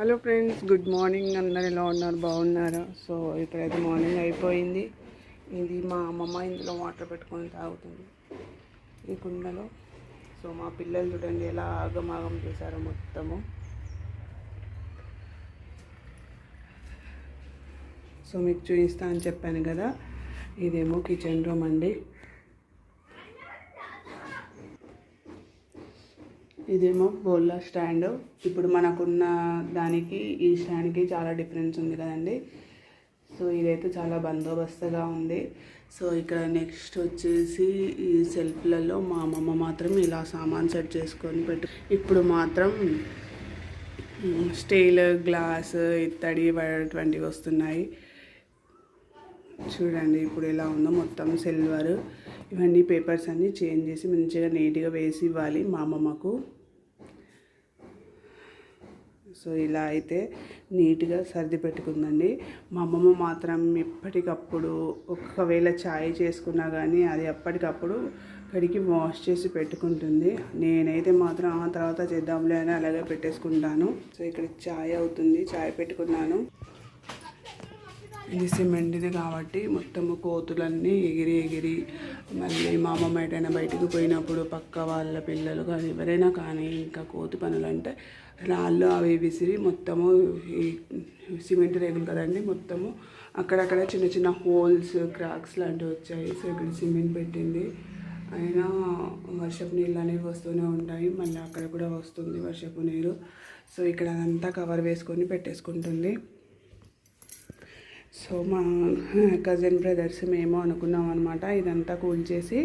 Hello friends good morning. అందరు ఎలా ఉన్నారు? బాగున్నారా? సో ఇక్కడైతే మార్నింగ్ అయిపోయింది. ఇది మా అమ్మమ్మ ఇందులో వాటర్ పెట్టుకొని తాగుతుంది ఈ కుండలో. సో మా పిల్లలు చూడండి ఎలా ఆగమాగం చేశారో మొత్తము. సో మీకు చూపిస్తా అని చెప్పాను కదా. ఇదేమో కిచెన్ రూమ్ అండి. ఇదేమో బోల్లా స్టాండ్. ఇప్పుడు మనకున్న దానికి ఈ స్టాండ్కి చాలా డిఫరెన్స్ ఉంది కదండి. సో ఇదైతే చాలా బందోబస్తుగా ఉంది. సో ఇక్కడ నెక్స్ట్ వచ్చేసి ఈ సెల్ఫ్లలో మా అమ్మమ్మ మాత్రం ఇలా సామాన్ సెట్ చేసుకొని పెట్టు ఇప్పుడు మాత్రం స్టీల్ గ్లాస్ ఇత్తడి అటువంటివి వస్తున్నాయి. చూడండి ఇప్పుడు ఎలా ఉందో మొత్తం సిల్వర్. ఇవన్నీ పేపర్స్ అన్నీ చేంజ్ చేసి మంచిగా నీట్గా వేసి ఇవ్వాలి మా అమ్మమ్మకు. సో ఇలా అయితే నీట్గా సర్ది పెట్టుకుందండి. మా అమ్మమ్మ మాత్రం ఎప్పటికప్పుడు ఒకవేళ ఛాయ్ చేసుకున్నా కానీ అది ఎప్పటికప్పుడు కడిగి వాష్ చేసి పెట్టుకుంటుంది. నేనైతే మాత్రం ఆ తర్వాత చేద్దాంలే అని అలాగే పెట్టేసుకుంటాను. సో ఇక్కడ ఛాయ్ అవుతుంది ఛాయ్ పెట్టుకున్నాను. ఇది సిమెంట్ది కాబట్టి మొత్తము కోతులన్నీ ఎగిరి ఎగిరి మళ్ళీ మా అమ్మమ్మ ఎటైనా బయటకు పోయినప్పుడు పక్క వాళ్ళ పిల్లలు కానీ ఎవరైనా కానీ ఇంకా కోతి పనులు అంటే రాళ్ళు అవి విసిరి మొత్తము ఈ సిమెంట్ రేగులు కదండి మొత్తము అక్కడక్కడ చిన్న చిన్న హోల్స్ క్రాక్స్ లాంటివి వచ్చాయి. సో ఇక్కడ సిమెంట్ పెట్టింది. అయినా వర్షపు నీళ్ళు అనేవి వస్తూనే ఉంటాయి. మళ్ళీ అక్కడ కూడా వస్తుంది వర్షపు నీరు. సో ఇక్కడ అదంతా కవర్ వేసుకొని పెట్టేసుకుంటుంది. సో మా కజిన్ బ్రదర్స్ మేము అనుకున్నాం అనమాట ఇదంతా కూల్ చేసి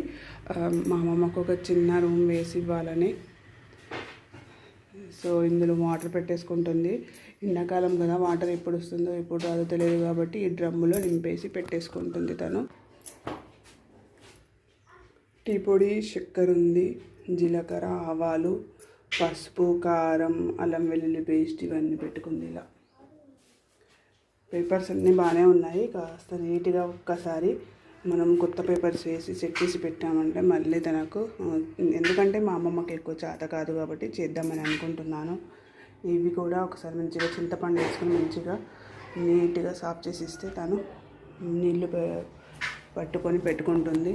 మా అమ్మమ్మకు ఒక చిన్న రూమ్ వేసి ఇవ్వాలని. సో ఇందులో వాటర్ పెట్టేసుకుంటుంది. ఎండాకాలం కదా వాటర్ ఎప్పుడు వస్తుందో ఎప్పుడు రాదో తెలియదు కాబట్టి ఈ డ్రమ్ములో నింపేసి పెట్టేసుకుంటుంది తను. టీ పొడి చక్కెర ఉంది జీలకర్ర ఆవాలు పసుపు కారం అల్లం వెల్లుల్లి పేస్ట్ ఇవన్నీ పెట్టుకుంది ఇలా. పేపర్స్ అన్నీ బాగానే ఉన్నాయి. కాస్త నీట్గా ఒక్కసారి మనం కొత్త పేపర్స్ వేసి సెట్ చేసి పెట్టామంటే మళ్ళీ తనకు ఎందుకంటే మా అమ్మమ్మకి ఎక్కువ చేత కాదు కాబట్టి చేద్దామని అనుకుంటున్నాను. ఇవి కూడా ఒకసారి మంచిగా చింతపండు వేసుకొని మంచిగా నీట్గా సాఫ్ చేసి ఇస్తే తను నీళ్ళు పట్టుకొని పెట్టుకుంటుంది.